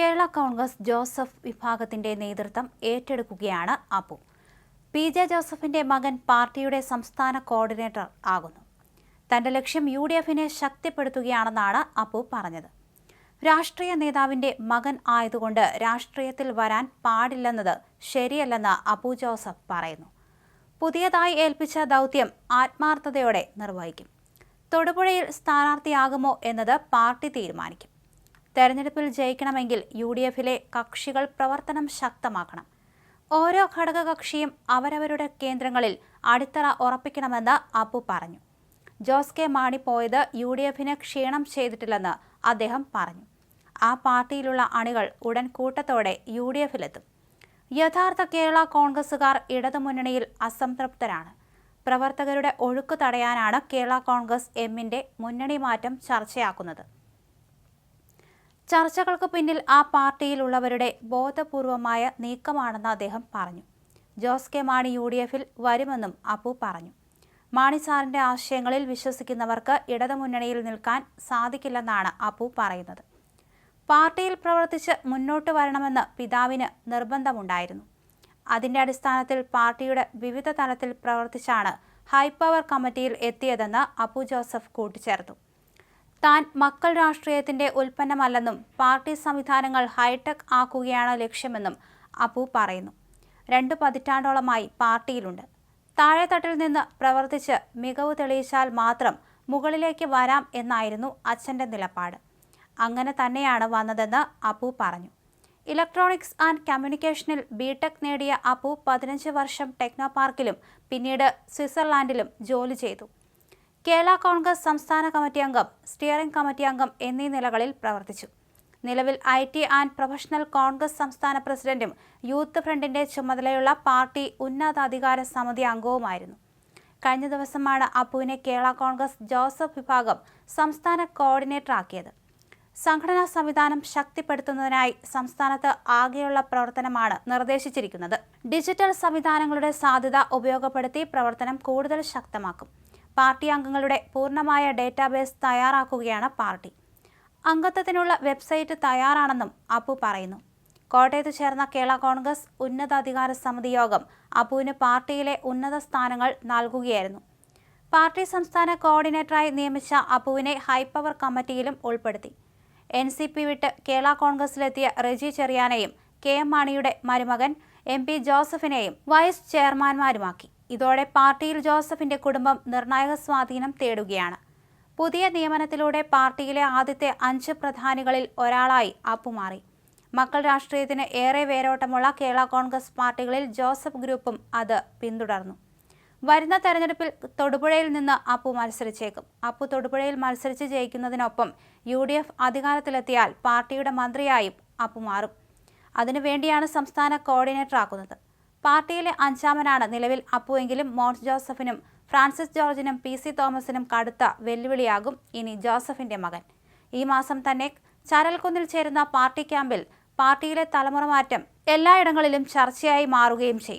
Kerala Congress Joseph വിഭാഗത്തിന്റെ നേതൃത്വം ഏറ്റെടുക്കുകയാണ് Appu. P J ജോസഫിന്റെ മകൻ പാർട്ടിയുടെ സംസ്ഥാന കോർഡിനേറ്റർ ആകുന്നു. തന്റെ ലക്ഷ്യം യു ഡി എഫിനെ ശക്തിപ്പെടുത്തുകയാണെന്നാണ് അപ്പു പറഞ്ഞത്. രാഷ്ട്രീയ നേതാവിന്റെ മകൻ ആയതുകൊണ്ട് രാഷ്ട്രീയത്തിൽ വരാൻ പാടില്ലെന്നത് ശരിയല്ലെന്ന് അപ്പു ജോസഫ് പറയുന്നു. പുതിയതായി ഏൽപ്പിച്ച ദൗത്യം ആത്മാർത്ഥതയോടെ നിർവഹിക്കും. തൊടുപുഴയിൽ സ്ഥാനാർത്ഥിയാകുമോ എന്നത് പാർട്ടി തീരുമാനിക്കും. തെരഞ്ഞെടുപ്പിൽ ജയിക്കണമെങ്കിൽ യു ഡി എഫിലെ കക്ഷികൾ പ്രവർത്തനം ശക്തമാക്കണം. ഓരോ ഘടകകക്ഷിയും അവരവരുടെ കേന്ദ്രങ്ങളിൽ അടിത്തറ ഉറപ്പിക്കണമെന്ന് അപ്പു പറഞ്ഞു. ജോസ് കെ മാണി പോയത് യു ഡി എഫിന് ക്ഷീണം ചെയ്തിട്ടില്ലെന്ന് അദ്ദേഹം പറഞ്ഞു. ആ പാർട്ടിയിലുള്ള അണികൾ ഉടൻ കൂട്ടത്തോടെ യു ഡി എഫിലെത്തും യഥാർത്ഥ കേരള കോൺഗ്രസുകാർ ഇടതുമുന്നണിയിൽ അസംതൃപ്തരാണ്. പ്രവർത്തകരുടെ ഒഴുക്ക് തടയാനാണ് കേരള കോൺഗ്രസ് എമ്മിന്റെ മുന്നണി മാറ്റം ചർച്ചയാക്കുന്നത്. ചർച്ചകൾക്ക് പിന്നിൽ ആ പാർട്ടിയിലുള്ളവരുടെ ബോധപൂർവമായ നീക്കമാണെന്ന് അദ്ദേഹം പറഞ്ഞു. Jose K. Mani U D എഫിൽ വരുമെന്നും അപ്പു പറഞ്ഞു. മാണി സാറിന്റെ ആശയങ്ങളിൽ വിശ്വസിക്കുന്നവർക്ക് ഇടതുമുന്നണിയിൽ നിൽക്കാൻ സാധിക്കില്ലെന്നാണ് അപ്പു പറയുന്നത്. പാർട്ടിയിൽ പ്രവർത്തിച്ച് മുന്നോട്ട് വരണമെന്ന് പിതാവിന് നിർബന്ധമുണ്ടായിരുന്നു. അതിന്റെ അടിസ്ഥാനത്തിൽ പാർട്ടിയുടെ വിവിധ തലത്തിൽ പ്രവർത്തിച്ചാണ് ഹൈപ്പവർ കമ്മിറ്റിയിൽ എത്തിയതെന്ന് അപ്പു ജോസഫ് കൂട്ടിച്ചേർത്തു. താൻ മക്കൾ രാഷ്ട്രീയത്തിന്റെ ഉൽപ്പന്നമല്ലെന്നും പാർട്ടി സംവിധാനങ്ങൾ ഹൈടെക് ആക്കുകയാണ് ലക്ഷ്യമെന്നും അപ്പു പറയുന്നു. രണ്ടു പതിറ്റാണ്ടോളമായി പാർട്ടിയിലുണ്ട്. താഴെത്തട്ടിൽ നിന്ന് പ്രവർത്തിച്ച് മികവ് തെളിയിച്ചാൽ മാത്രം മുകളിലേക്ക് വരാം എന്നായിരുന്നു അച്ഛന്റെ നിലപാട്. അങ്ങനെ തന്നെയാണ് വന്നതെന്ന് അപ്പു പറഞ്ഞു. ഇലക്ട്രോണിക്സ് ആൻഡ് കമ്മ്യൂണിക്കേഷനിൽ ബിടെക് നേടിയ അപ്പു പതിനഞ്ച് വർഷം ടെക്നോ പാർക്കിലും പിന്നീട് സ്വിറ്റ്സർലാൻഡിലും ജോലി ചെയ്തു. കേരള കോൺഗ്രസ് സംസ്ഥാന കമ്മിറ്റി അംഗം സ്റ്റിയറിംഗ് കമ്മിറ്റി അംഗം എന്നീ നിലകളിൽ പ്രവർത്തിച്ചു. നിലവിൽ I T and professional Congress സംസ്ഥാന പ്രസിഡന്റും യൂത്ത് ഫ്രണ്ടിന്റെ ചുമതലയുള്ള പാർട്ടി ഉന്നതാധികാര സമിതി അംഗവുമായിരുന്നു. കഴിഞ്ഞ ദിവസമാണ് അപ്പുവിനെ കേരള കോൺഗ്രസ് ജോസഫ് വിഭാഗം സംസ്ഥാന കോർഡിനേറ്റർ ആക്കിയത് സംഘടനാ സംവിധാനം ശക്തിപ്പെടുത്തുന്നതിനായി സംസ്ഥാനത്ത് ആകെയുള്ള പ്രവർത്തനമാണ് നിർദ്ദേശിച്ചിരിക്കുന്നത്. ഡിജിറ്റൽ സംവിധാനങ്ങളുടെ സാധ്യത ഉപയോഗപ്പെടുത്തി പ്രവർത്തനം കൂടുതൽ ശക്തമാക്കും. പാർട്ടി അംഗങ്ങളുടെ പൂർണമായ ഡേറ്റാബേസ് തയ്യാറാക്കുകയാണ് പാർട്ടി. അംഗത്വത്തിനുള്ള വെബ്സൈറ്റ് തയ്യാറാണെന്നും അപ്പു പറയുന്നു. കോട്ടയത്ത് ചേർന്ന കേരള കോൺഗ്രസ് ഉന്നതാധികാര സമിതി യോഗം അപ്പുവിന് പാർട്ടിയിലെ ഉന്നത സ്ഥാനങ്ങൾ നൽകുകയായിരുന്നു. പാർട്ടി സംസ്ഥാന കോർഡിനേറ്ററായി നിയമിച്ച അപ്പുവിനെ ഹൈപ്പവർ കമ്മിറ്റിയിലും ഉൾപ്പെടുത്തി. എൻ സി പി വിട്ട് കേരള കോൺഗ്രസിലെത്തിയ റെജി ചെറിയാനെയും കെ എം മാണിയുടെ മരുമകൻ എം പി ജോസഫിനെയും വൈസ് ചെയർമാൻമാരുമാക്കി. ഇതോടെ പാർട്ടിയിൽ ജോസഫിന്റെ കുടുംബം നിർണായക സ്വാധീനം തേടുകയാണ്. പുതിയ നിയമനത്തിലൂടെ പാർട്ടിയിലെ ആദ്യത്തെ അഞ്ച് പ്രധാനികളിൽ ഒരാളായി അപ്പു മാറി മക്കൾ രാഷ്ട്രീയത്തിന് ഏറെ വേരോട്ടമുള്ള കേരള കോൺഗ്രസ് പാർട്ടികളിൽ ജോസഫ് ഗ്രൂപ്പും അത് പിന്തുടർന്നു. വരുന്ന തെരഞ്ഞെടുപ്പിൽ തൊടുപുഴയിൽ നിന്ന് അപ്പു മത്സരിച്ചേക്കും. അപ്പു തൊടുപുഴയിൽ മത്സരിച്ച് ജയിക്കുന്നതിനൊപ്പം യു ഡി എഫ് അധികാരത്തിലെത്തിയാൽ പാർട്ടിയുടെ മന്ത്രിയായും അപ്പു മാറും അതിനുവേണ്ടിയാണ് സംസ്ഥാന കോർഡിനേറ്റർ ആക്കുന്നത് പാർട്ടിയിലെ അഞ്ചാമനാണ് നിലവിൽ അപ്പുവെങ്കിലും മോൻസ് ജോസഫിനും ഫ്രാൻസിസ് ജോർജിനും പി സി തോമസിനും കടുത്ത വെല്ലുവിളിയാകും ഇനി ജോസഫിന്റെ മകൻ. ഈ മാസം തന്നെ ചരൽക്കുന്നിൽ ചേരുന്ന പാർട്ടി ക്യാമ്പിൽ പാർട്ടിയിലെ തലമുറ മാറ്റം എല്ലായിടങ്ങളിലും ചർച്ചയായി മാറുകയും ചെയ്യും.